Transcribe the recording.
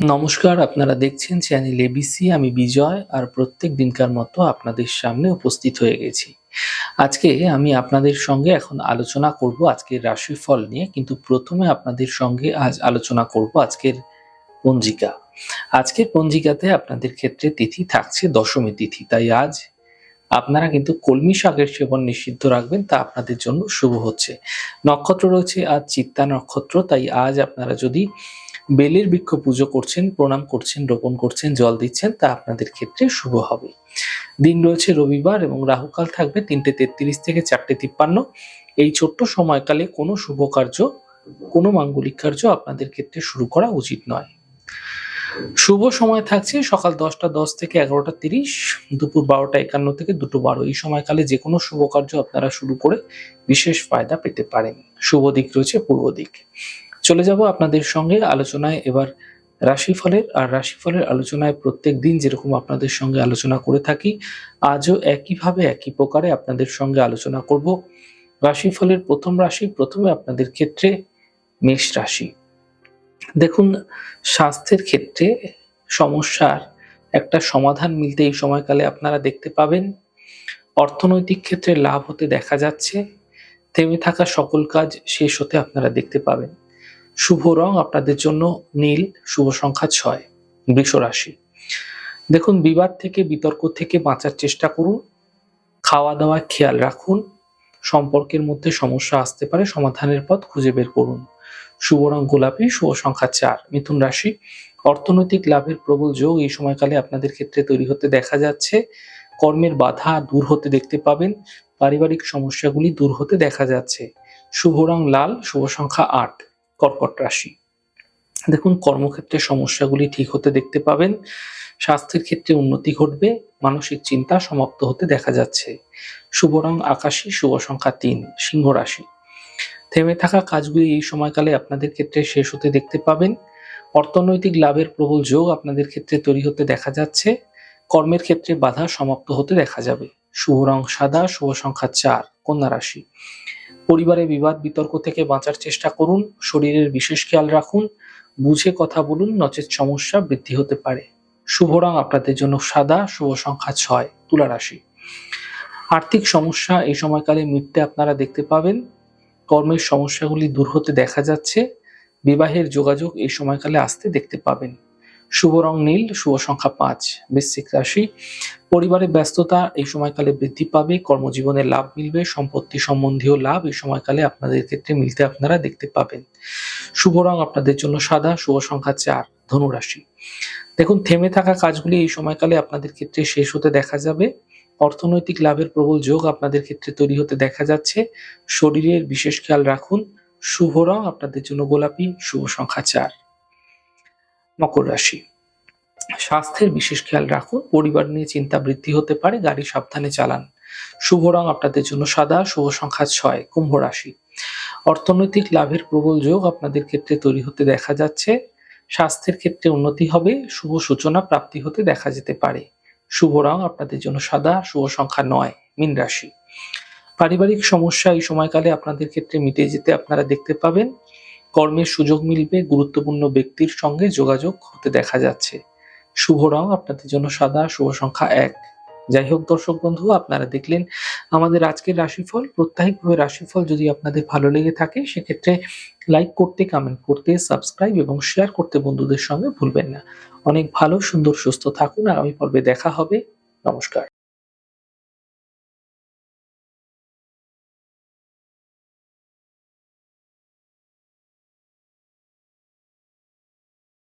নমস্কার, আপনারা দেখছেন চ্যানেল এবিসি আমি বিজয় আর প্রত্যেক দিনকার মতো আপনাদের সামনে উপস্থিত হয়ে গেছি। আজকে আমি আপনাদের সঙ্গে এখন আলোচনা করব আজকের রাশিফল নিয়ে, কিন্তু প্রথমে আপনাদের সঙ্গে আজ আলোচনা করব আজকের পঞ্জিকা। আজকের পঞ্জিকাতে আপনাদের ক্ষেত্রে তিথি থাকছে দশমী তিথি, তাই আজ আপনারা কিন্তু কলমি শাকের সেবন নিষিদ্ধ রাখবেন, তা আপনাদের জন্য শুভ হচ্ছে। নক্ষত্র রয়েছে আজ চিত্তা নক্ষত্র, তাই আজ আপনারা যদি বেলের বৃক্ষ পুজো করছেন, প্রণাম করছেন, রোপণ করছেন, জল দিচ্ছেন, তা আপনাদের ক্ষেত্রে শুভ হবে। দিন রয়েছে রবিবার এবং রাহুকাল থাকবে তিনটে তেত্রিশ থেকে চারটে তিপ্পান্ন। এই ছোট্ট সময়কালে কোনো শুভ কার্য, কোনো মাঙ্গলিক কার্য আপনাদের ক্ষেত্রে শুরু করা উচিত নয়। শুভ সময় থাকছে সকাল দশটা দশ থেকে এগারোটা তিরিশ, দুপুর বারোটা একান্ন থেকে দুটো বারো। এই সময়কালে যে কোনো শুভ কার্য আপনারা শুরু করে বিশেষ ফায়দা পেতে পারেন। শুভ দিক রয়েছে পূর্ব দিক। চলে যাব আপনাদের সঙ্গে আলোচনায়। এবার রাশিফলের, আর রাশিফলের আলোচনায় প্রত্যেক দিন যেরকম আপনাদের সঙ্গে আলোচনা করে থাকি, আজও একইভাবে একই প্রকারে আপনাদের সঙ্গে আলোচনা করব। রাশিফলের প্রথম রাশি, প্রথমে আপনাদের ক্ষেত্রে মেষ রাশি। দেখুন, স্বাস্থ্যের ক্ষেত্রে সমস্যার একটা সমাধান মিলতে এই সময়কালে আপনারা দেখতে পাবেন। অর্থনৈতিক ক্ষেত্রে লাভ হতে দেখা যাচ্ছে। থেমে থাকা সকল কাজ শেষ হতে আপনারা দেখতে পাবেন। শুভ রং আপনাদের জন্য নীল, শুভ সংখ্যা ছয়, বৃষ রাশি। দেখুন, বিবাদ থেকে, বিতর্ক থেকে বাঁচার চেষ্টা করুন, খাওয়া দাওয়া খেয়াল রাখুন, সম্পর্কের মধ্যে সমস্যা আসতে পারে, সমাধানের পথ খুঁজে বের করুন। শুভ রং গোলাপি, শুভ সংখ্যা চার, মিথুন রাশি। অর্থনৈতিক লাভের প্রবল যোগ এই সময়কালে আপনাদের ক্ষেত্রে তৈরি হতে দেখা যাচ্ছে। কর্মের বাধা দূর হতে দেখতে পাবেন, পারিবারিক সমস্যাগুলি দূর হতে দেখা যাচ্ছে। শুভ রং লাল, শুভ সংখ্যা আট। কর্কট রাশি। দেখুন, কর্মক্ষেত্রে সমস্যাগুলি ঠিক হতে দেখতে পাবেন। স্বাস্থ্যের ক্ষেত্রে উন্নতি ঘটবে। মানসিক চিন্তা সমাপ্ত হতে দেখা যাচ্ছে। শুভ রং আকাশী, শুভ সংখ্যা তিন, সিংহ রাশি। থেমে থাকা কাজগুলি এই সময়কালে আপনাদের ক্ষেত্রে শেষ হতে দেখতে পাবেন। অর্থনৈতিক লাভের প্রবল যোগ আপনাদের ক্ষেত্রে তৈরি হতে দেখা যাচ্ছে। কর্মের ক্ষেত্রে বাধা সমাপ্ত হতে দেখা যাবে। শুভ রং সাদা, শুভ সংখ্যা চার, কন্যা রাশি। পরিবারে বিবাদ, বিতর্ক থেকে বাঁচার চেষ্টা করুন, শরীরের বিশেষ খেয়াল রাখুন, বুঝে কথা বলুন, নচেত সমস্যা বৃদ্ধি হতে পারে। শুভ রং আপনাদের জন্য সাদা, শুভ সংখ্যা ছয়, তুলা রাশি। আর্থিক সমস্যা এই সময়কালে মিটতে আপনারা দেখতে পাবেন। কর্মের সমস্যাগুলি দূর হতে দেখা যাচ্ছে। বিবাহের যোগাযোগ এই সময়কালে আসতে দেখতে পাবেন। শুভ রং নীল, শুভ সংখ্যা পাঁচ, বৃশ্চিক রাশি। পরিবারের ব্যস্ততা, এই সময়কালে বৃদ্ধি পাবে, কর্মজীবনে লাভ মিলবে, সম্পত্তি সম্বন্ধীয় লাভ এই সময়কালে আপনাদের ক্ষেত্রে মিলতে আপনারা দেখতে পাবেন। শুভ রং আপনাদের জন্য সাদা, শুভ সংখ্যা চার ধনুরাশি দেখুন, থেমে থাকা কাজগুলি এই সময়কালে আপনাদের ক্ষেত্রে শেষ হতে দেখা যাবে। অর্থনৈতিক লাভের প্রবল যোগ আপনাদের ক্ষেত্রে তৈরি হতে দেখা যাচ্ছে। শরীরের বিশেষ খেয়াল রাখুন, শুভ রং আপনাদের জন্য গোলাপি, শুভ সংখ্যা চার। মকর রাশি। স্বাস্থ্যের বিশেষ খেয়াল রাখুন, পরিবার নিয়ে চিন্তা বৃদ্ধি হতে পারে, গাড়ি সাবধানে চালান। শুভ রং আপনাদের জন্য সাদা, শুভ সংখ্যা ছয়, কুম্ভ রাশি। অর্থনৈতিক লাভের প্রবল যোগ আপনাদের ক্ষেত্রে তৈরি হতে দেখা যাচ্ছে। স্বাস্থ্যের ক্ষেত্রে উন্নতি হবে, শুভ সূচনা প্রাপ্তি হতে দেখা যেতে পারে। শুভ রং আপনাদের জন্য সাদা, শুভ সংখ্যা নয়, মিন রাশি। পারিবারিক সমস্যা এই সময়কালে আপনাদের ক্ষেত্রে মিটে যেতে আপনারা দেখতে পাবেন। কর্মের সুযোগ মিলবে, গুরুত্বপূর্ণ ব্যক্তির সঙ্গে যোগাযোগ হতে দেখা যাচ্ছে। শুভ রং আপনাদের জন্য সাদা, শুভ সংখ্যা এক। যাই হোক দর্শক বন্ধু, আপনারা দেখলেন আমাদের আজকের রাশিফল। প্রত্যাহিকভাবে রাশিফল যদি আপনাদের ভালো লেগে থাকে, সেক্ষেত্রে লাইক করতে কমেন্ট করতে সাবস্ক্রাইব এবং শেয়ার করতে বন্ধুদের সঙ্গে ভুলবেন না। অনেক ভালো, সুন্দর, সুস্থ থাকুন। আগামী পর্বে দেখা হবে। নমস্কার।